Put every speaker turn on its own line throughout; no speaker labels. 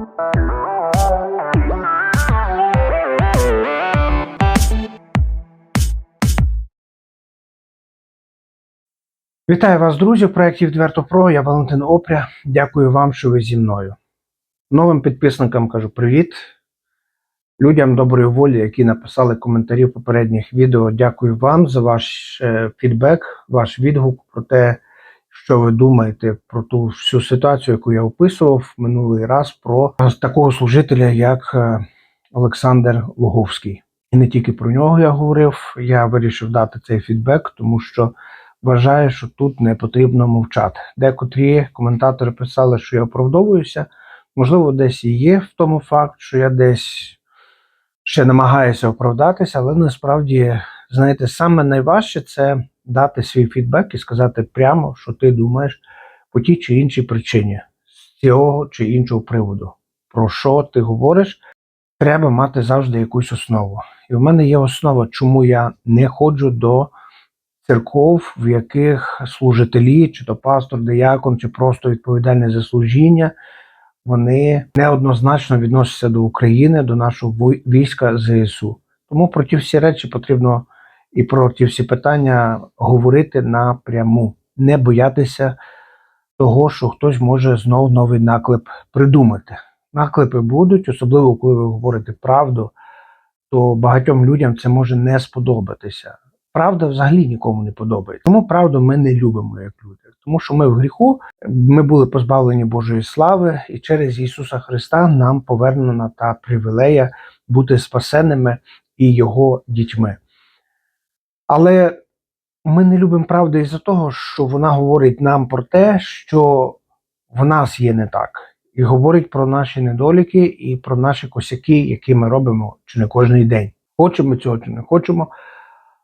Вітаю вас, друзі, в проєкті Відверто Про. Я Валентин Опря. Дякую вам, що ви зі мною. Новим підписникам кажу привіт. Людям доброї волі, які написали коментарі в попередніх відео. Дякую вам за ваш е, фідбек, ваш відгук про те, що ви думаєте про ту всю ситуацію, яку я описував минулий раз, про такого служителя, як е, Олександр Логовський. І не тільки про нього я говорив. Я вирішив дати цей фідбек, тому що вважаю, що тут не потрібно мовчати. Декотрі коментатори писали, що я оправдовуюся. Можливо, десь і є в тому факт, що я десь ще намагаюся оправдатися, але насправді, знаєте, саме найважче це дати свій фідбек і сказати прямо, що ти думаєш по тій чи іншій причині, з цього чи іншого приводу. Про що ти говориш, треба мати завжди якусь основу. І в мене є основа, чому я не ходжу до церков, в яких служителі, чи то пастор, диякон, чи просто відповідальний за служіння, вони неоднозначно відносяться до України, до нашого війська ЗСУ. Тому про ті всі речі потрібно і про ті всі питання говорити напряму, не боятися того, що хтось може знов новий наклеп придумати. Наклепи будуть, особливо коли ви говорите правду, то багатьом людям це може не сподобатися. Правда взагалі нікому не подобається. Тому правду ми не любимо як люди. Тому що ми в гріху, ми були позбавлені Божої слави, і через Ісуса Христа нам повернена та привілея бути спасеними і Його дітьми. Але ми не любимо правди із-за того, що вона говорить нам про те, що в нас є не так, і говорить про наші недоліки і про наші косяки, які ми робимо чи не кожен день. Хочемо цього чи не хочемо,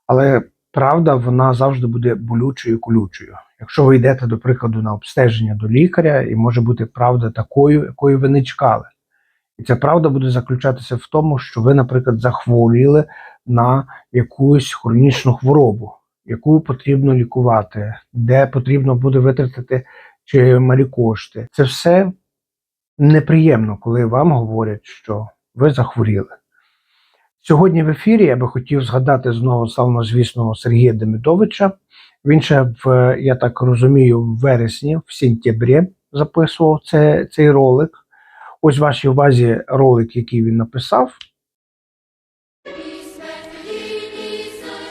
але правда вона завжди буде болючою колючою. Якщо ви йдете, до прикладу, на обстеження до лікаря, і може бути правда такою, якою ви не чекали. І ця правда буде заключатися в тому, що ви, наприклад, захворіли на якусь хронічну хворобу, яку потрібно лікувати, де потрібно буде витратити чималі кошти. Це все неприємно, коли вам говорять, що ви захворіли. Сьогодні в ефірі я би хотів згадати знову славнозвісного Сергія Демидовича. Він ще в, я так розумію, в вересні, в сентябрі записував це, цей ролик. Ось в вашій увазі ролик, який він написав.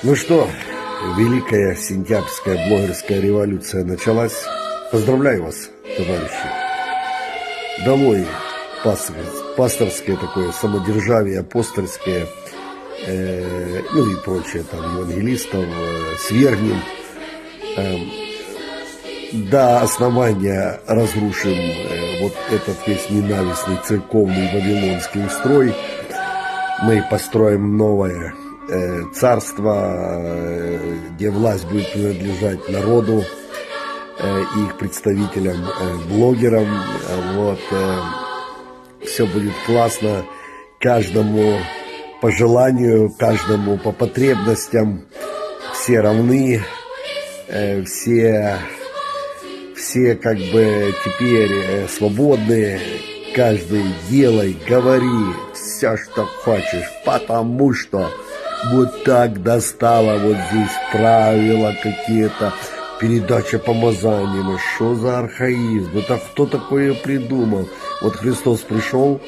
Ну что, Великая Сентябрьская блогерская революция началась. Поздравляю вас, товарищи. Домой пастор- пасторское такое самодержавие, апостольское, э, ну и прочее, там, евангелистов, э, свергнем. Эм, До основания разрушим э, вот этот весь ненавистный церковный вавилонский устрой. Мы построим новое э, царство, э, где власть будет принадлежать народу и их представителям, блогерам. Вот, все будет классно, каждому по желанию, каждому по потребностям. Все равны, все, все как бы теперь э, свободны. Каждый делай, говори все, что хочешь, потому что вот так достало вот здесь правила какие-то, передача помазанием. Что за архаизм? Это кто такое придумал? Вот Христос пришел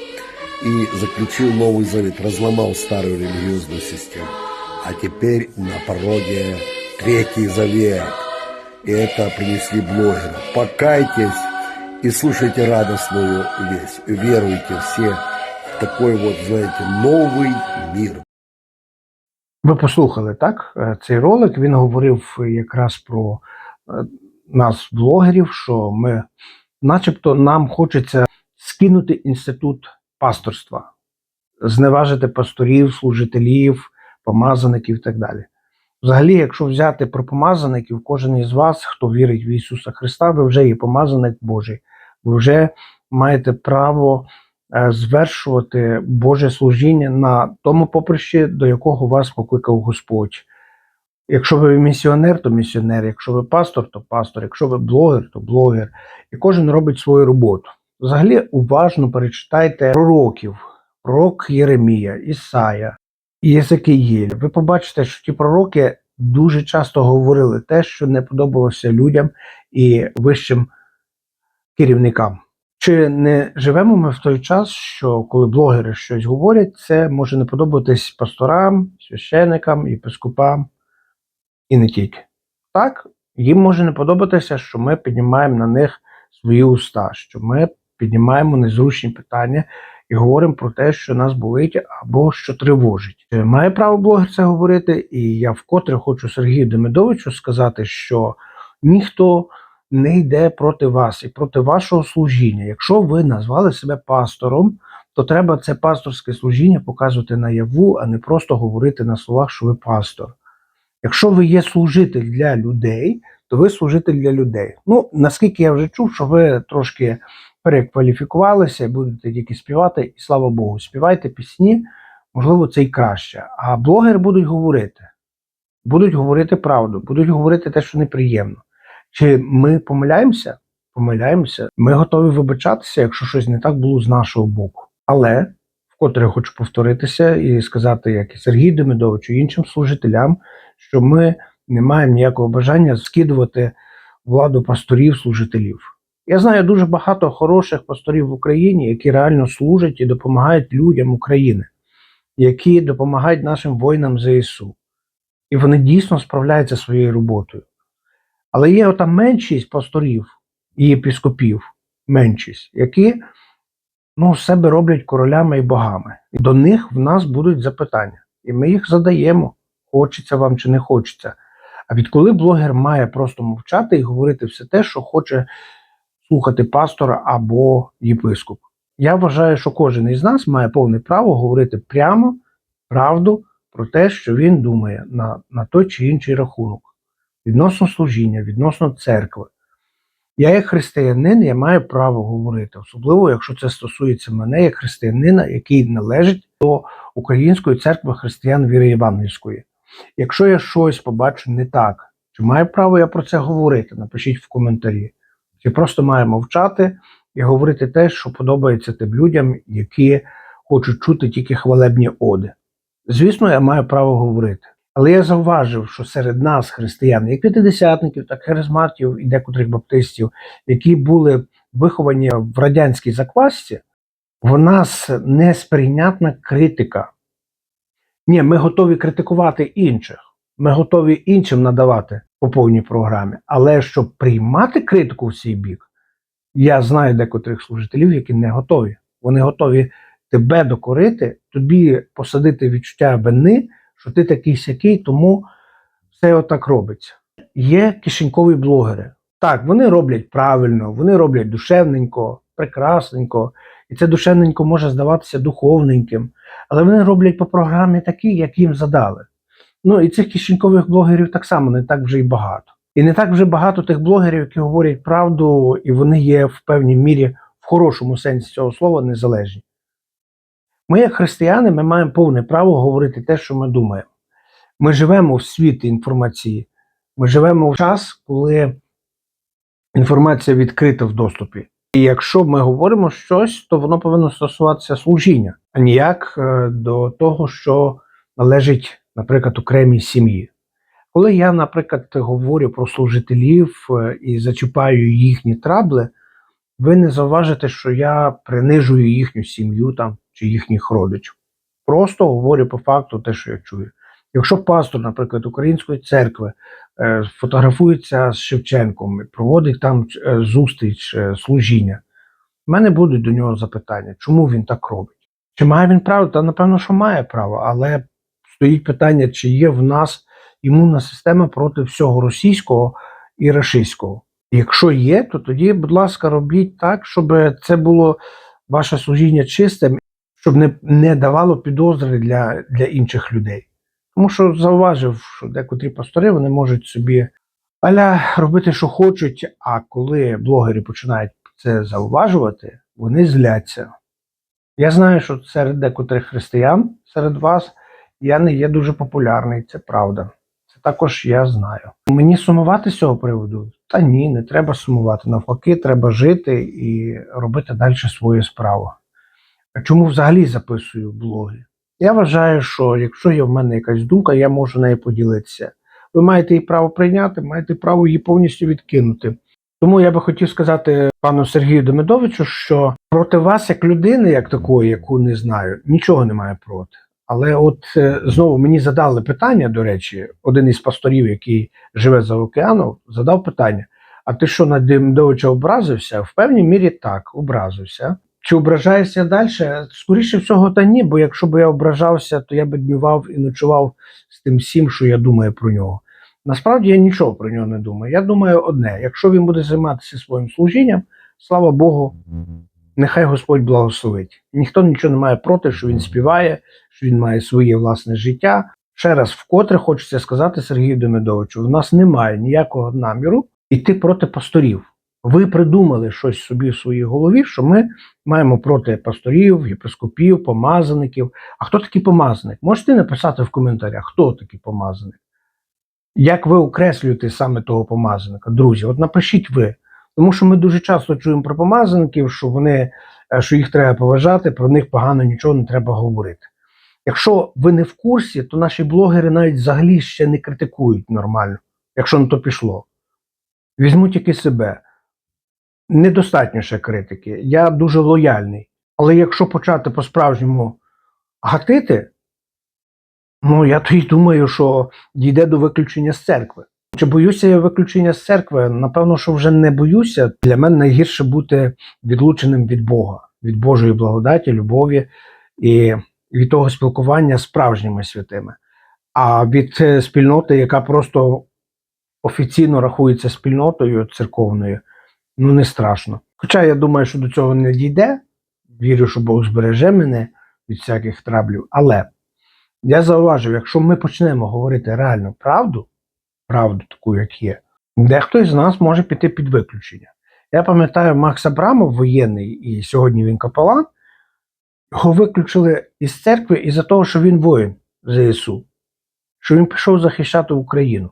и заключил Новый Завет, разломал старую религиозную систему. А теперь на пороге Третий Завет. И это принесли блогеры. Покайтесь и слушайте радостную весть. Веруйте все в такой вот, знаете, новый мир.
Ви послухали так е, цей ролик. Він говорив якраз про е, нас, блогерів, що ми, начебто, нам хочеться скинути інститут пасторства, зневажити пасторів, служителів, помазаників і так далі. Взагалі, якщо взяти про помазаників, кожен із вас, хто вірить в Ісуса Христа, ви вже є помазаник Божий. Ви вже маєте право е, звершувати Боже служіння на тому поприщі, до якого вас покликав Господь. Якщо ви місіонер, то місіонер, якщо ви пастор, то пастор, якщо ви блогер, то блогер. І кожен робить свою роботу. взагалі уважно перечитайте пророків, пророк Єремія, Ісая Єзекиїль. Ви побачите, що ті пророки дуже часто говорили те, що не подобалося людям і вищим керівникам. Чи не живемо ми в той час, що коли блогери щось говорять, це може не подобатись пасторам, священикам, єпископам і не тільки. Так, їм може не подобатися, що ми піднімаємо на них свої уста, що ми піднімаємо незручні питання і говоримо про те, що нас болить або що тривожить. Чи Має право блогер це говорити, і я вкотре хочу Сергію Демидовичу сказати, що ніхто не йде проти вас і проти вашого служіння. Якщо ви назвали себе пастором, то треба це пасторське служіння показувати наяву, а не просто говорити на словах, що ви пастор. Якщо ви є служитель для людей, то ви служитель для людей. Ну, наскільки я вже чув, що ви трошки перекваліфікувалися будете тільки співати, і слава Богу, співайте пісні, можливо, це й краще. А блогери будуть говорити, будуть говорити правду, будуть говорити те, що неприємно. Чи ми помиляємося? Помиляємося. Ми готові вибачатися, якщо щось не так було з нашого боку. Але вкотре хочу повторитися і сказати, як і Сергію Демидовичу, і іншим служителям, що ми не маємо ніякого бажання скидувати владу пасторів, служителів. Я знаю дуже багато хороших пасторів в Україні, які реально служать і допомагають людям України, які допомагають нашим воїнам ЗСУ. І вони дійсно справляються своєю роботою. Але є ота меншість пасторів і єпіскопів, меншість, які ну, себе роблять королями і богами. І до них в нас будуть запитання. І ми їх задаємо, хочеться вам чи не хочеться. А відколи блогер має просто мовчати і говорити все те, що хоче слухати пастора або єпископ. Я вважаю, що кожен із нас має повне право говорити прямо правду про те, що він думає на, на той чи інший рахунок відносно служіння, відносно церкви. Я, як християнин, я маю право говорити, особливо, якщо це стосується мене як християнина, який належить до Української церкви християн віри Євангельської. Якщо я щось побачу не так, чи маю право я про це говорити? Напишіть в коментарі. Чи просто маю мовчати і говорити те, що подобається тим людям, які хочуть чути тільки хвалебні оди. Звісно, я маю право говорити. Але я зауважив, що серед нас, християн, як п'ятидесятників, так і харизматів і декотрих баптистів, які були виховані в радянській заквасці, в нас несприйнятна критика. Ні, ми готові критикувати інших, ми готові іншим надавати по повній програмі. Але щоб приймати критику в свій бік, я знаю декотрих служителів, які не готові. Вони готові тебе докорити, тобі посадити відчуття вини, що ти такий сякий, тому все отак робиться. Є кишенькові блогери. Так, вони роблять правильно, вони роблять душевненько, прекрасненько, і це душевненько може здаватися духовненьким, але вони роблять по програмі такі, як їм задали. Ну і цих кишенькових блогерів так само не так вже й багато. І не так вже багато тих блогерів, які говорять правду, і вони є в певній мірі в хорошому сенсі цього слова незалежні. Ми, як християни, ми маємо повне право говорити те, що ми думаємо. Ми живемо в світі інформації. Ми живемо в час, коли інформація відкрита в доступі. І якщо ми говоримо щось, то воно повинно стосуватися служіння, а ніяк е, до того, що належить, наприклад, окремій сім'ї. Коли я, наприклад, говорю про служителів е, і зачіпаю їхні трабли, ви не зауважите, що я принижую їхню сім'ю там чи їхніх родичів. Просто говорю по факту те, що я чую. Якщо пастор, наприклад, Української церкви е, фотографується з Шевченком і проводить там е, зустріч, служіння, в мене будуть до нього запитання, чому він так робить? Чи має він право? Та напевно, що має право, але стоїть питання, чи є в нас імунна система проти всього російського і рашистського. Якщо є, то тоді, будь ласка, робіть так, щоб це було ваше служіння чистим, щоб не, не давало підозри для, для інших людей. Тому що зауважив, що декотрі пастори вони можуть собі аля робити, що хочуть, а коли блогери починають це зауважувати, вони зляться. Я знаю, що серед декотрих християн, серед вас, я не є дуже популярний, це правда. Це також я знаю. Мені сумувати з цього приводу? Та ні, не треба сумувати. Навпаки, треба жити і робити далі свою справу. А Чому взагалі записую блоги? Я вважаю, що якщо є в мене якась думка, я можу нею поділитися. Ви маєте її право прийняти, маєте право її повністю відкинути. Тому я би хотів сказати пану Сергію Демидовичу, що проти вас, як людини, як такої, яку не знаю, нічого немає проти. Але от е, знову мені задали питання, до речі, один із пасторів, який живе за океаном, задав питання: а ти що на Демидовича образився? В певній мірі так, образився. Чи ображаюся далі? Скоріше всього, та ні, бо якщо б я ображався, то я б днював і ночував з тим всім, що я думаю про нього. Насправді я нічого про нього не думаю. Я думаю одне: якщо він буде займатися своїм служінням, слава Богу, нехай Господь благословить. Ніхто нічого не має проти, що він співає, що він має своє власне життя. Ще раз, вкотре хочеться сказати Сергію Демидовичу: у нас немає ніякого наміру йти проти пасторів. Ви придумали щось собі в своїй голові, що ми маємо проти пасторів, єпископів, помазаників. А хто такий помазаник? Можете написати в коментарях, хто такий помазаник? Як ви окреслюєте саме того помазаника? Друзі, от напишіть ви. Тому що ми дуже часто чуємо про помазаників, що вони, е, що їх треба поважати, про них погано нічого не треба говорити. Якщо ви не в курсі, то наші блогери навіть взагалі ще не критикують нормально, якщо на то пішло. Візьмуть тільки себе. Недостатньо ще критики. Я дуже лояльний. Але якщо почати по-справжньому гатити, ну я тоді думаю, що дійде до виключення з церкви. Чи боюся я виключення з церкви? Напевно, що вже не боюся. Для мене найгірше бути відлученим від Бога, від Божої благодаті, любові і від того спілкування з справжніми святими. А від е, спільноти, яка просто офіційно рахується спільнотою церковною, ну не страшно. Хоча я думаю, що до цього не дійде. Вірю, що Бог збереже мене від всяких траблів. Але я зауважив, якщо ми почнемо говорити реальну правду, правду таку, як є, дехто із нас може піти під виключення. Я пам'ятаю, Макс Абрамов, воєнний, і сьогодні він капелан, його виключили із церкви із-за того, що він воїн ЗСУ, що він пішов захищати Україну.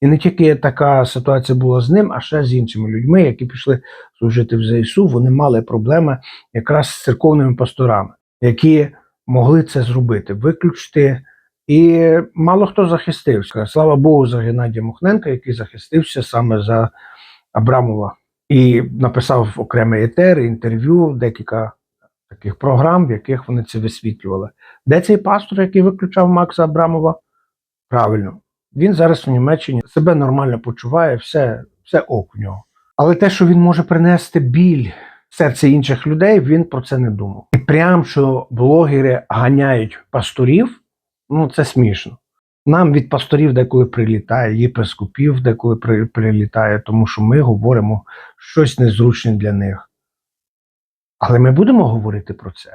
І не тільки така ситуація була з ним, а ще з іншими людьми, які пішли служити в ЗСУ, вони мали проблеми якраз з церковними пасторами, які могли це зробити, виключити. І мало хто захистився. Слава Богу, за Геннадія Мухненка, який захистився саме за Абрамова, і написав окремий етер, інтерв'ю, декілька таких програм, в яких вони це висвітлювали. Де цей пастор, який виключав Макса Абрамова? Правильно, він зараз в Німеччині себе нормально почуває, все, все ок у нього. Але те, що він може принести біль в серце інших людей, він про це не думав. І прям що блогери ганяють пасторів, ну це смішно. Нам від пасторів деколи прилітає, єпископів деколи прилітає, тому що ми говоримо щось незручне для них. Але ми будемо говорити про це.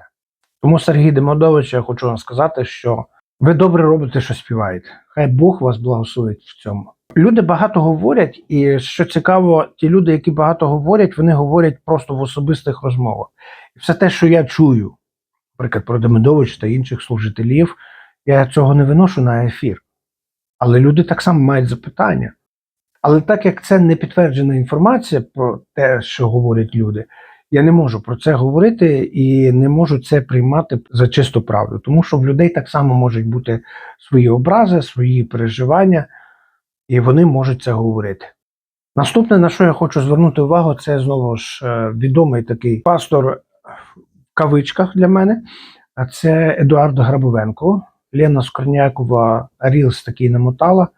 Тому, Сергій Демодович, я хочу вам сказати, що ви добре робите, що співаєте. Хай Бог вас благословить в цьому. Люди багато говорять, і що цікаво, ті люди, які багато говорять, вони говорять просто в особистих розмовах. І все те, що я чую, наприклад, про Демидович та інших служителів, я цього не виношу на ефір. Але люди так само мають запитання. Але так як це не підтверджена інформація про те, що говорять люди, я не можу про це говорити і не можу це приймати за чисту правду, тому що в людей так само можуть бути свої образи, свої переживання, і вони можуть це говорити. Наступне, на що я хочу звернути увагу, це знову ж е, відомий такий пастор в кавичках для мене. А це Едуард Грабовенко, Лена Скорнякова Рілс такий намотала,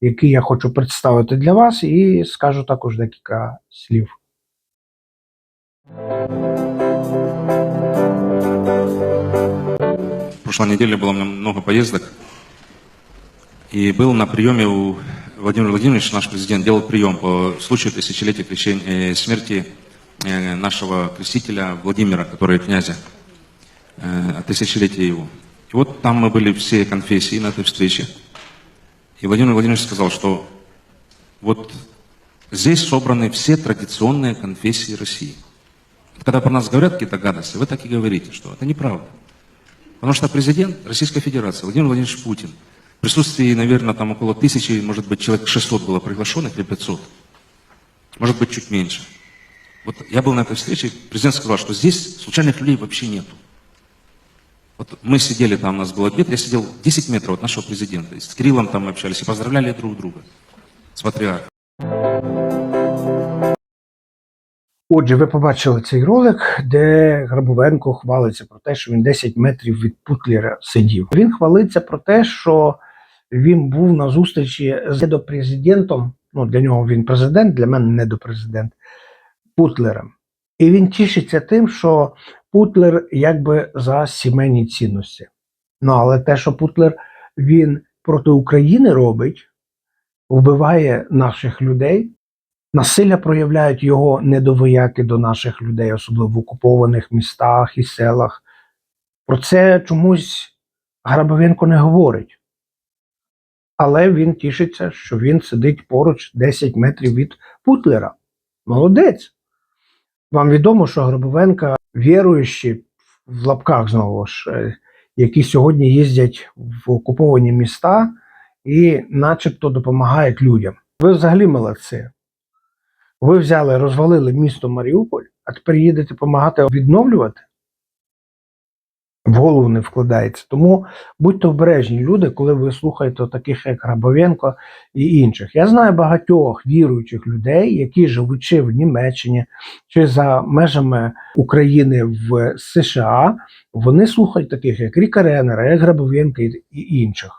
який я хочу представити для вас, і скажу також декілька слів.
В прошлой неделе было у меня много поездок. И был на приеме у Владимира Владимировича, наш президент, делал прием по случаю тысячелетия крещения, э, смерти э, нашего крестителя Владимира, который князя, э, тысячелетия его. И вот там мы были все конфессии на этой встрече. И Владимир Владимирович сказал, что вот здесь собраны все традиционные конфессии России. Когда про нас говорят какие-то гадости, вы так и говорите, что это неправда. Потому что президент Российской Федерации Владимир Владимирович Путин В присутствии, наверное, там около тысячи, может быть, человек 600 было приглашенных или 500. Может быть, чуть меньше. Вот я был на этой встрече, президент сказал, что здесь случайных людей вообще нету. Вот мы сидели там, у нас был обед, я сидел 10 метров от нашего президента. И с Кириллом там мы общались и поздравляли друг друга. С патриархом.
Отже, ви побачили цей ролик, де Грабовенко хвалиться про те, що він 10 метрів від Путлера сидів. Він хвалиться про те, що він був на зустрічі з недопрезидентом. Ну, для нього він президент, для мене недопрезидент Путлером. І він тішиться тим, що Путлер якби за сімейні цінності. Ну, але те, що Путлер він проти України робить, вбиває наших людей, Насилля проявляють його недовояки до наших людей, особливо в окупованих містах і селах. Про це чомусь Грабовенко не говорить. Але він тішиться, що він сидить поруч 10 метрів від Путлера. Молодець. Вам відомо, що Грабовенка віруючі в лапках знову ж, е, які сьогодні їздять в окуповані міста і начебто допомагають людям. Ви взагалі молодці. Ви взяли, розвалили місто Маріуполь, а тепер їдете допомагати відновлювати? В голову не вкладається. Тому будьте обережні люди, коли ви слухаєте таких, як Грабовенко і інших. Я знаю багатьох віруючих людей, які живучи в Німеччині чи за межами України в США, вони слухають таких, як Ріка Ренера, як Грабовенка і і інших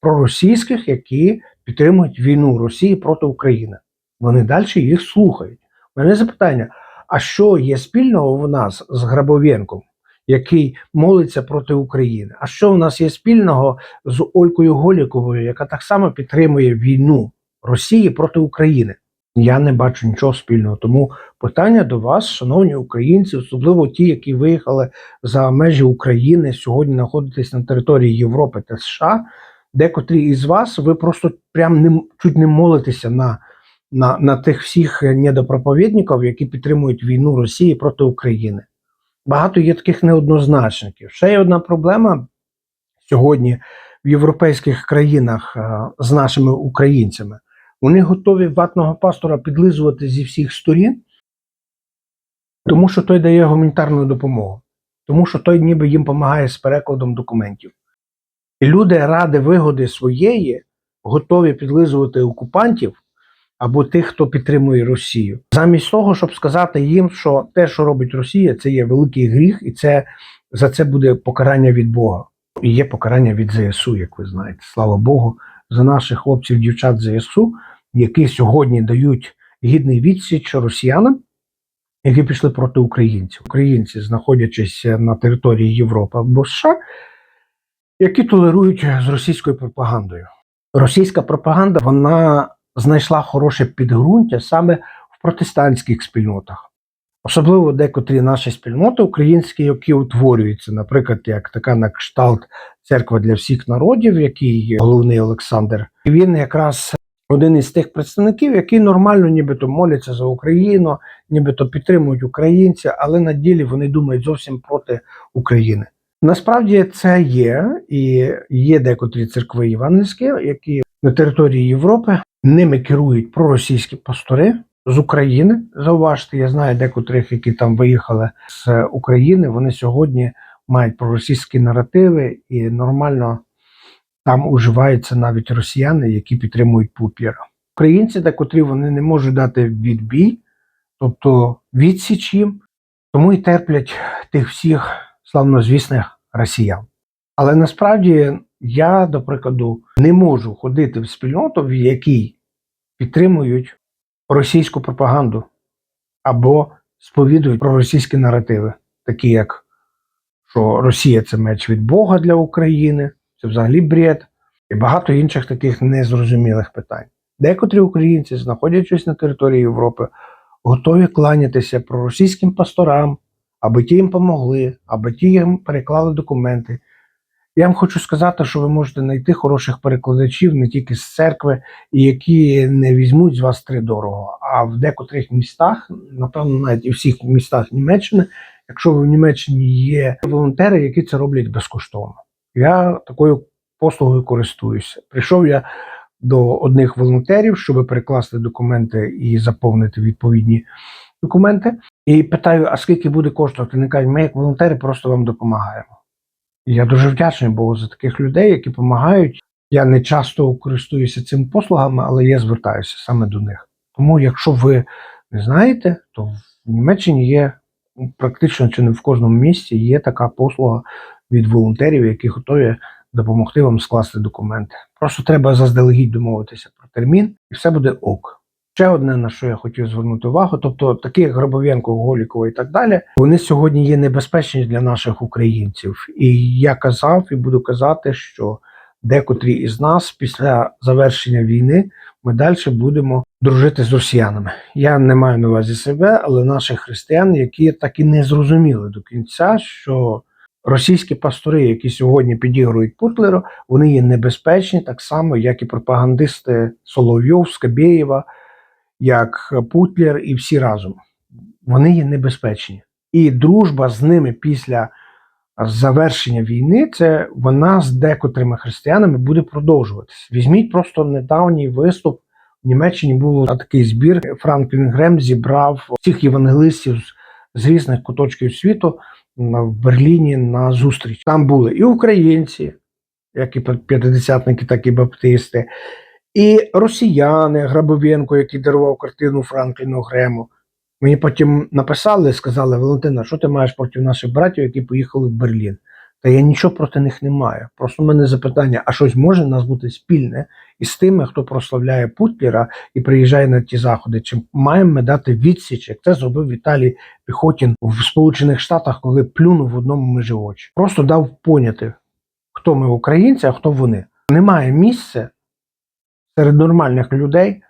проросійських, які підтримують війну Росії проти України вони далі їх слухають. У мене запитання: а що є спільного в нас з Грабовенком, який молиться проти України? А що в нас є спільного з Олькою Голіковою, яка так само підтримує війну Росії проти України? Я не бачу нічого спільного. Тому питання до вас, шановні українці, особливо ті, які виїхали за межі України, сьогодні знаходитесь на території Європи та США. Декотрі із вас ви просто прям не чуть не молитеся на на, на тих всіх недопроповідників, які підтримують війну Росії проти України. Багато є таких неоднозначників. Ще є одна проблема сьогодні в європейських країнах з нашими українцями. Вони готові ватного пастора підлизувати зі всіх сторін, тому що той дає гуманітарну допомогу, тому що той ніби їм допомагає з перекладом документів. І люди ради вигоди своєї готові підлизувати окупантів або тих, хто підтримує Росію, замість того, щоб сказати їм, що те, що робить Росія, це є великий гріх, і це за це буде покарання від Бога. І є покарання від ЗСУ, як ви знаєте. Слава Богу, за наших хлопців, дівчат ЗСУ, які сьогодні дають гідний відсіч росіянам, які пішли проти українців. Українці, знаходячись на території Європи або США, які толерують з російською пропагандою. Російська пропаганда, вона знайшла хороше підґрунтя саме в протестантських спільнотах. Особливо декотрі наші спільноти українські, які утворюються, наприклад, як така на кшталт церква для всіх народів, який головний Олександр, і він якраз один із тих представників, які нормально нібито моляться за Україну, нібито підтримують українця, але на ділі вони думають зовсім проти України. Насправді це є, і є декотрі церкви євангельські, які на території Європи ними керують проросійські пастори з України. Зауважте, я знаю декотрих, які там виїхали з України. Вони сьогодні мають проросійські наративи і нормально там уживаються навіть росіяни, які підтримують Путлера. Українці, декотрі вони не можуть дати відбій, тобто відсіч їм, тому і терплять тих всіх славнозвісних росіян. Але насправді я, до прикладу, не можу ходити в спільноту, в якій підтримують російську пропаганду або сповідують проросійські наративи, такі як що Росія це меч від Бога для України, це взагалі бред, і багато інших таких незрозумілих питань. Декотрі українці, знаходячись на території Європи, готові кланятися проросійським пасторам, аби ті їм помогли, аби ті їм переклали документи. Я вам хочу сказати, що ви можете знайти хороших перекладачів не тільки з церкви, які не візьмуть з вас три дорого. А в декотрих містах, напевно, навіть і всіх містах Німеччини, якщо ви в Німеччині є волонтери, які це роблять безкоштовно. Я такою послугою користуюся. Прийшов я до одних волонтерів, щоб перекласти документи і заповнити відповідні документи. І питаю, а скільки буде коштувати? Вони кажуть, ми як волонтери просто вам допомагаємо. І я дуже вдячний, бо за таких людей, які допомагають, я не часто користуюся цими послугами, але я звертаюся саме до них. Тому, якщо ви не знаєте, то в Німеччині є ну, практично чи не в кожному місті є така послуга від волонтерів, які готові допомогти вам скласти документи. Просто треба заздалегідь домовитися про термін, і все буде ок. Ще одне, на що я хотів звернути увагу, тобто такі як Грабовенко, Голікова і так далі, вони сьогодні є небезпечні для наших українців. І я казав і буду казати, що декотрі із нас після завершення війни ми далі будемо дружити з росіянами. Я не маю на увазі себе, але наших християн, які так і не зрозуміли до кінця, що російські пастори, які сьогодні підігрують Путлеру, вони є небезпечні так само, як і пропагандисти Соловйов, Скабєєва, як Путлер і всі разом. Вони є небезпечні. І дружба з ними після завершення війни, це вона з декотрими християнами буде продовжуватися. Візьміть просто недавній виступ. В Німеччині був такий збір. Франклін Грем зібрав всіх євангелистів з, різних куточків світу в Берліні на зустріч. Там були і українці, як і п'ятидесятники, так і баптисти, і росіяни, Грабовенко, який дарував картину Франкліну Грему. Мені потім написали, сказали, Валентина, що ти маєш проти наших братів, які поїхали в Берлін? Та я нічого проти них не маю. Просто в мене запитання: а щось може в нас бути спільне із тими, хто прославляє Путлера і приїжджає на ті заходи? Чи маємо ми дати відсіч, як це зробив Віталій Піхотін в Сполучених Штатах, коли плюнув в одному межі очі? Просто дав поняти, хто ми українці, а хто вони. Немає місця серед нормальних людей,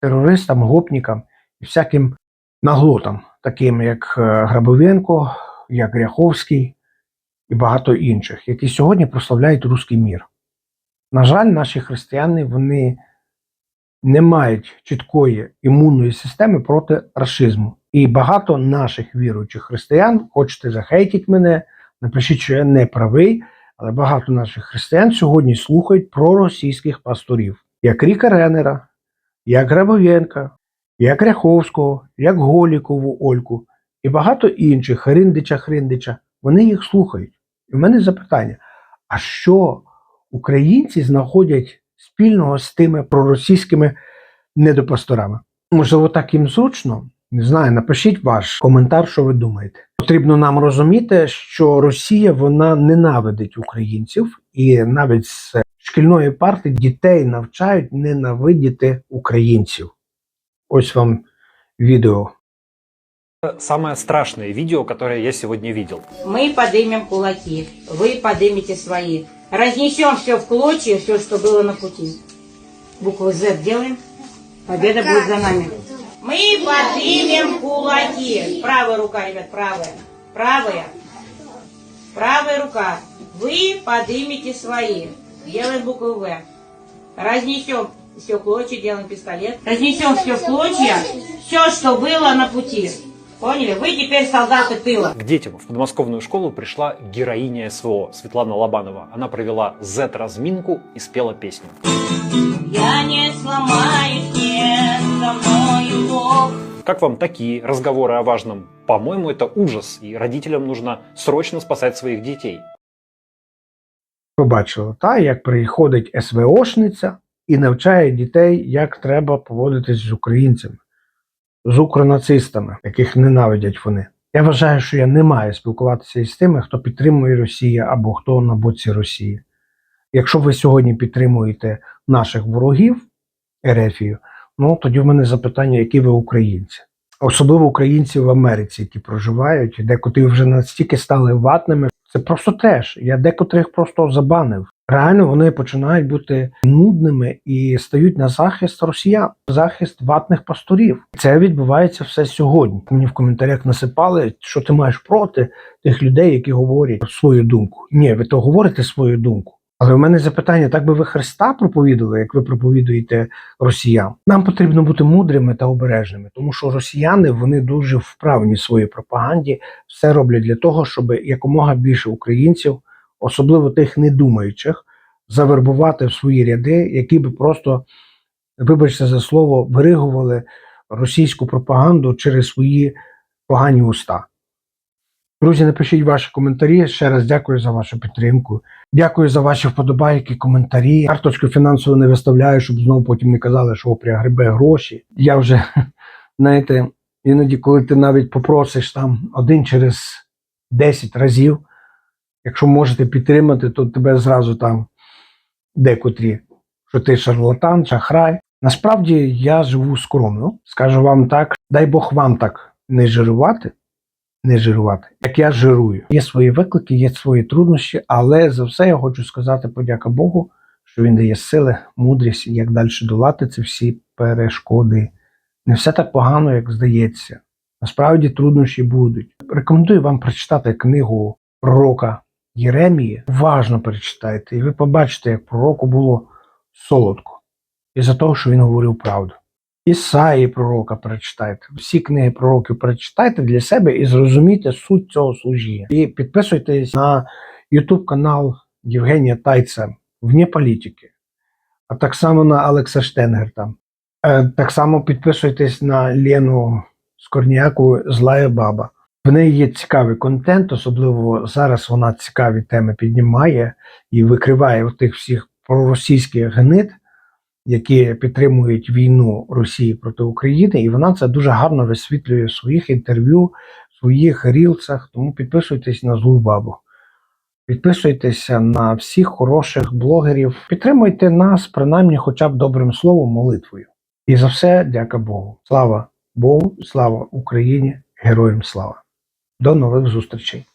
терористам, гопникам і всяким наглотам, таким як е, Грабовенко, як Ряховський і багато інших, які сьогодні прославляють руський мір. На жаль, наші християни вони не мають чіткої імунної системи проти расизму. І багато наших віруючих християн, хочете захейтіть мене, напишіть, що я не правий, але багато наших християн сьогодні слухають про російських пасторів, як Ріка Ренера, як Грабовенка, як Ряховського, як Голікову Ольку і багато інших Хриндича Хриндича. Вони їх слухають. І в мене запитання: а що українці знаходять спільного з тими проросійськими недопасторами? Можливо, так їм зручно? Не знаю, напишіть ваш коментар, що ви думаєте. Потрібно нам розуміти, що Росія вона ненавидить українців, і навіть з шкільної парти дітей навчають ненавидіти українців. Ось вам відео.
Самое страшное видео, которое я сегодня видел.
Мы поднимем кулаки, вы поднимете свои. Разнесем все в клочья, все, что было на пути. Букву Z делаем. Победа будет за нами. Мы поднимем кулаки. Правая рука, ребят, правая. Правая. Правая рука. Вы поднимете свои. Делаем букву В. Разнесем все клочья, делаем пистолет. Разнесем все клочья, все, что было на пути. Поняли? Вы теперь солдаты тыла.
К детям в подмосковную школу пришла героиня СВО Светлана Лобанова. Она провела Z-разминку и спела песню.
Я не сломаюсь, нет, со мною Бог.
Как вам такие разговоры о важном? По-моему, это ужас, и родителям нужно срочно спасать своих детей.
Побачили, та, як приходить СВОшниця і навчає дітей, як треба поводитись з українцями, з укронацистами, яких ненавидять вони. Я вважаю, що я не маю спілкуватися із тими, хто підтримує Росію або хто на боці Росії. Якщо ви сьогодні підтримуєте наших ворогів Ерефію, ну тоді в мене запитання, які ви українці. Особливо українці в Америці, які проживають, декотрі вже настільки стали ватними. Це просто теж. Я декотрих просто забанив. Реально вони починають бути нудними і стають на захист росіян, захист ватних пасторів. Це відбувається все сьогодні. Мені в коментарях насипали, що ти маєш проти тих людей, які говорять свою думку. Ні, ви то говорите свою думку. Але в мене запитання: так би ви Христа проповідували, як ви проповідуєте росіян? Нам потрібно бути мудрими та обережними, тому що росіяни вони дуже вправні в своїй пропаганді, все роблять для того, щоб якомога більше українців, особливо тих недумаючих, завербувати в свої ряди, які би просто, вибачте за слово, виригували російську пропаганду через свої погані уста. Друзі, напишіть ваші коментарі. Ще раз дякую за вашу підтримку. Дякую за ваші вподобайки, коментарі. Карточку фінансово не виставляю, щоб знову потім не казали, що опря грибе гроші. Я вже, знаєте, іноді, коли ти навіть попросиш там один через 10 разів, якщо можете підтримати, то тебе зразу там декотрі, що ти шарлатан, шахрай. Насправді я живу скромно, скажу вам так, дай Бог вам так не жирувати, не жирувати, як я жирую. Є свої виклики, є свої труднощі, але за все я хочу сказати подяка Богу, що він дає сили, мудрість, як далі долати ці всі перешкоди. Не все так погано, як здається. Насправді труднощі будуть. Рекомендую вам прочитати книгу пророка Єремії. Уважно перечитайте, і ви побачите, як пророку було солодко. Із-за того, що він говорив правду. Ісаї пророка перечитайте. Всі книги пророків перечитайте для себе і зрозумійте суть цього служіння. І підписуйтесь на YouTube канал Євгенія Тайця вне політики, а так само на Алекса Штенгер там. Е, Так само підписуйтесь на Лену Скорняку Злая Баба. В неї є цікавий контент, особливо зараз вона цікаві теми піднімає і викриває тих всіх проросійських гнид, які підтримують війну Росії проти України, і вона це дуже гарно висвітлює в своїх інтерв'ю, в своїх рілсах. Тому підписуйтесь на злу бабу. Підписуйтеся на всіх хороших блогерів. Підтримуйте нас, принаймні, хоча б добрим словом, молитвою. І за все, дяка Богу. Слава Богу, слава Україні, героям слава. До нових зустрічей!